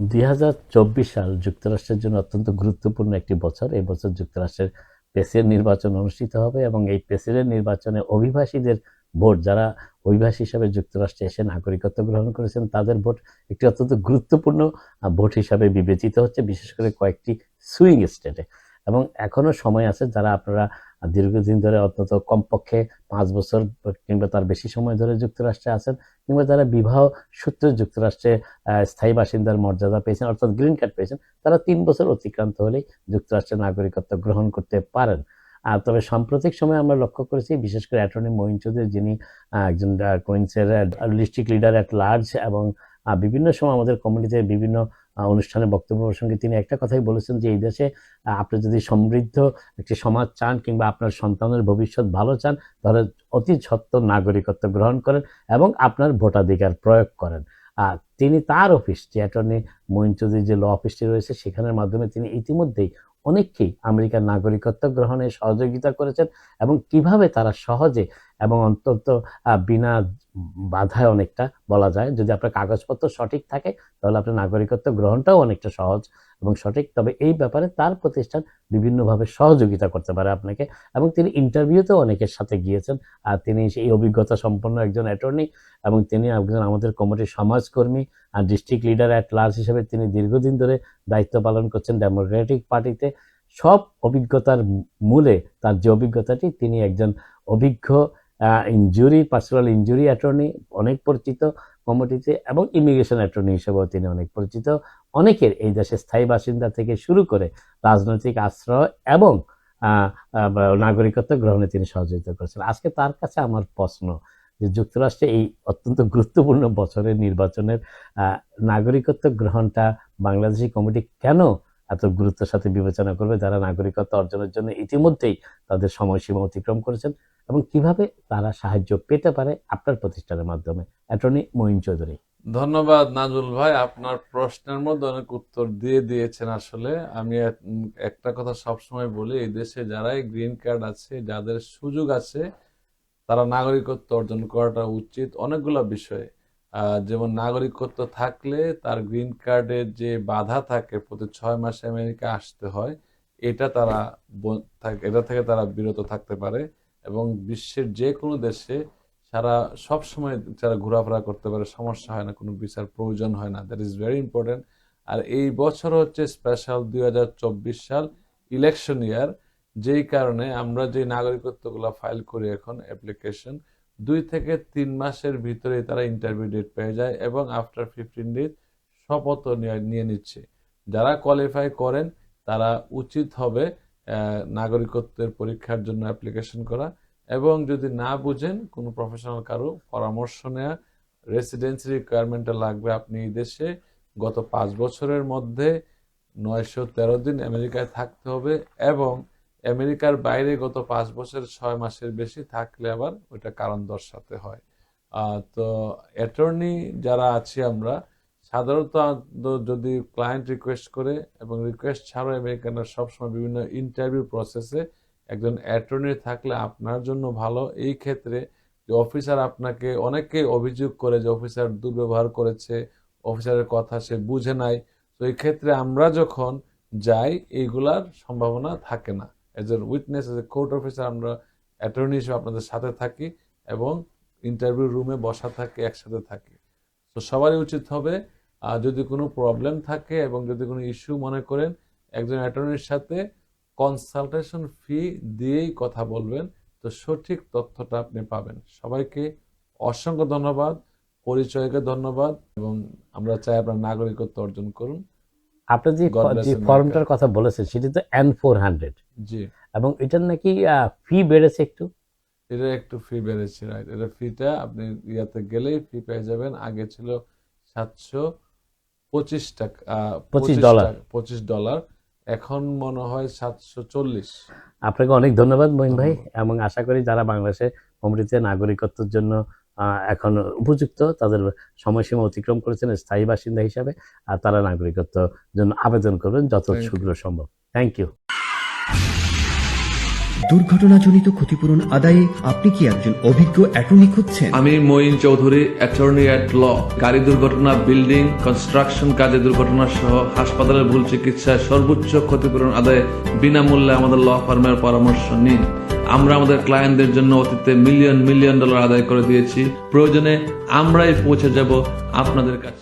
দুই হাজার চব্বিশ সাল যুক্তরাষ্ট্রের জন্য অত্যন্ত গুরুত্বপূর্ণ একটি বছর। এই বছর যুক্তরাষ্ট্রের প্রেসিডেন্ট নির্বাচন অনুষ্ঠিত হবে এবং এই প্রেসিডেন্ট নির্বাচনে অভিবাসীদের ভোট, যারা অভিবাসী হিসাবে যুক্তরাষ্ট্রে এসে নাগরিকত্ব গ্রহণ করেছেন, তাদের ভোট একটি অত্যন্ত গুরুত্বপূর্ণ ভোট হিসাবে বিবেচিত হচ্ছে, বিশেষ করে কয়েকটি সুইং স্টেটে। এবং এখনও সময় আছে যারা আপনারা দীর্ঘদিন ধরে অন্তত কমপক্ষে পাঁচ বছর কিংবা তার বেশি সময় ধরে যুক্তরাষ্ট্রে আছেন কিংবা যারা বিবাহ সূত্রে যুক্তরাষ্ট্রে স্থায়ী বাসিন্দার মর্যাদা পেয়েছেন, অর্থাৎ গ্রিন কার্ড পেয়েছেন, তারা তিন বছর অতিক্রান্ত হলেই যুক্তরাষ্ট্রের নাগরিকত্ব গ্রহণ করতে পারেন। আর তবে সাম্প্রতিক সময়ে আমরা লক্ষ্য করেছি, বিশেষ করে অ্যাটর্নি মঈন চৌধুরী, যিনি একজন কোইন্সের ডিস্ট্রিক্ট লিডার অ্যাট লার্জ এবং বিভিন্ন সময় আমাদের কমিউনিটিতে বিভিন্ন অনুষ্ঠানে বক্তব্য প্রসঙ্গে তিনি একটা কথাই বলেছেন যে, এই দেশে আপনি যদি সমৃদ্ধ একটি সমাজ চান কিংবা আপনার সন্তানের ভবিষ্যৎ ভালো চান, তাহলে অতি সত্ত্বর নাগরিকত্ব গ্রহণ করেন এবং আপনার ভোটাধিকার প্রয়োগ করেন। আর তিনি তার অফিস যে অ্যাটর্নি চৌধুরী যে ল অফিসটি রয়েছে, সেখানের মাধ্যমে তিনি ইতিমধ্যেই অনেককেই আমেরিকার নাগরিকত্ব গ্রহণে সহযোগিতা করেছেন এবং কীভাবে তারা সহজে এবং অন্তত বিনা বাধায় অনেকটা বলা যায়। যদি আপনার কাগজপত্র সঠিক থাকে, তাহলে আপনার নাগরিকত্ব গ্রহণটাও অনেকটা সহজ এবং সঠিক। তবে এই ব্যাপারে তার প্রতিষ্ঠান বিভিন্নভাবে সহযোগিতা করতে পারে আপনাকে এবং তিনি ইন্টারভিউতেও অনেকের সাথে গিয়েছেন। আর তিনি সেই অভিজ্ঞতা সম্পন্ন একজন অ্যাটর্নি এবং তিনি একজন আমাদের কমিটির সমাজকর্মী আর ডিস্ট্রিক্ট লিডার অ্যাট লার্জ হিসেবে তিনি দীর্ঘদিন ধরে দায়িত্ব পালন করছেন ডেমোক্রেটিক পার্টিতে সব অভিজ্ঞতার মূলে তার যে অভিজ্ঞতাটি, তিনি একজন অভিজ্ঞ ইনজুরি পার্সোনাল ইনজুরি অ্যাটর্নি অনেক পরিচিত কমিটিতে, এবং ইমিগ্রেশন অ্যাটর্নি হিসেবেও তিনি অনেক পরিচিত। অনেকের এই দেশে স্থায়ী বাসিন্দা থেকে শুরু করে রাজনৈতিক আশ্রয় এবং নাগরিকত্ব গ্রহণে তিনি সহযোগিতা করেছেন। আজকে তার কাছে আমার প্রশ্ন যে যুক্তরাষ্ট্রে এই অত্যন্ত গুরুত্বপূর্ণ বছরের নির্বাচনের নাগরিকত্ব গ্রহণটা বাংলাদেশি কমিটি কেন এত গুরুত্বের সাথে বিবেচনা করবে? যারা নাগরিকত্ব অর্জনের জন্য ইতিমধ্যেই তাদের সময়সীমা অতিক্রম করেছেন। এবং কীভাবে তারা সাহায্য পেতে পারে আপনার প্রতিষ্ঠানের মাধ্যমে। অ্যাটর্নি মঈন চৌধুরী। ধন্যবাদ নাজুল ভাই, আপনার প্রশ্নের মধ্যে অনেক উত্তর দিয়ে দিয়েছেন আসলে। আমি এক- একটা কথা সবসময় বলি, এই দেশে যারাই গ্রিন কার্ড আছে, যাদের সুযোগ আছে, তারা নাগরিকত্ব অর্জন করাটা উচিত অনেকগুলো বিষয়ে। যেমন নাগরিকত্ব থাকলে তার গ্রিন কার্ডের যে বাধা থাকে, প্রতি ছয় মাসে আমেরিকা আসতে হয়, এটা তারা এটা থেকে তারা বিরত থাকতে পারে। এবং বিশ্বের যে কোনো দেশে সারা সব সময় যারা ঘোরাফেরা করতে পারে, সমস্যা হয় না, কোনো বিচার প্রয়োজন হয় না। দ্যাট ইজ ভেরি ইম্পর্টেন্ট আর এই বছর হচ্ছে স্পেশাল দুই হাজার চব্বিশ সাল ইলেকশন ইয়ার যেই কারণে আমরা যে নাগরিকত্বগুলো ফাইল করি এখন অ্যাপ্লিকেশন দুই থেকে তিন মাসের ভিতরে তারা ইন্টারভিউ ডেট পেয়ে যায় এবং আফটার ফিফটিন ডেজ শপথ নিয়ে নিচ্ছে। যারা কোয়ালিফাই করেন, তারা উচিত হবে নাগরিকত্বের পরীক্ষার জন্য অ্যাপ্লিকেশন করা। এবং যদি না বুঝেন, কোনো প্রফেশনাল কারও পরামর্শ নেওয়া রেসিডেন্সি রিকোয়ারমেন্টটা লাগবে আপনি এই দেশে, গত পাঁচ বছরের মধ্যে নয়শো তেরো দিন আমেরিকায় থাকতে হবে এবং আমেরিকার বাইরে গত পাঁচ বছর ছয় মাসের বেশি থাকলে আবার ওইটা কারণ দর্শাতে হয়। তো অ্যাটর্নি যারা আছি আমরা সাধারণত যদি ক্লায়েন্ট রিকোয়েস্ট করে এবং রিকোয়েস্ট ছাড়াও আমেরিকানরা সবসময় বিভিন্ন ইন্টারভিউ প্রসেসে একজন অ্যাটর্নি থাকলে আপনার জন্য ভালো। এই ক্ষেত্রে যে অফিসার আপনাকে অনেকে অভিযোগ করে যে অফিসার দুর্ব্যবহার করেছে অফিসারের কথা সে বুঝে নাই। তো এই ক্ষেত্রে আমরা যখন যাই, এইগুলার সম্ভাবনা থাকে না। As a witness as a court officer আমরা অ্যাটর্নি হিসেবে আপনাদের সাথে থাকি এবং ইন্টারভিউ রুমে বসা থাকি, একসাথে থাকি। তো সবারই উচিত হবে যদি কোনো প্রবলেম থাকে এবং যদি কোনো ইস্যু মনে করেন একজন অ্যাটর্নির সাথে কনসালটেশন ফি দিয়েই কথা বলবেন তো সঠিক তথ্যটা আপনি পাবেন। সবাইকে অসংখ্য ধন্যবাদ পরিচয়কে ধন্যবাদ এবং আমরা চাই আপনার নাগরিকত্ব অর্জন করুন। আপনি যে যে ফর্মটার কথা বলেছেন সেটি তো এন ফোর হান্ড্রেড জি। এবং এটার নাকি ফি বেড়েছে একটু? এটা একটু ফি বেড়েছে রাইট এটা ফিটা আপনি ইয়াতে গেলেই ফি পেয়ে যাবেন। আগে ছিল সাতশো পঁচিশ টাকা পঁচিশ ডলার। পঁচিশ ডলার এখন মনে হয় সাতশো চল্লিশ। আপনাকে অনেক ধন্যবাদ মহিন ভাই এবং আশা করি যারা বাংলাদেশে কমিটিতে নাগরিকত্বের জন্য এখন উপযুক্ত তাদের সময়সীমা অতিক্রম করেছেন স্থায়ী বাসিন্দা হিসাবে আর তারা নাগরিকত্ব জন্য আবেদন করবেন যত শীঘ্র সম্ভব। থ্যাংক ইউ দুর্ঘটনাজনিত ক্ষতিপূরণ আদায়ে আপনি কি একজন অভিজ্ঞ অ্যাটর্নি খুঁজছেন? আমি Moin Chowdhury attorney at law গাড়ি দুর্ঘটনা বিল্ডিং কনস্ট্রাকশন কাজে দুর্ঘটনা সহ হাসপাতালের ভুল চিকিৎসায় সর্বোচ্চ ক্ষতিপূরণ আদায়ে বিনামূল্যে আমাদের ল ফার্মের পরামর্শ নিন। আমরা আমাদের ক্লায়েন্টদের জন্য অতীতে মিলিয়ন মিলিয়ন ডলার আদায় করে দিয়েছি। প্রয়োজনে আমরাই পৌঁছে যাব আপনাদের কাছে।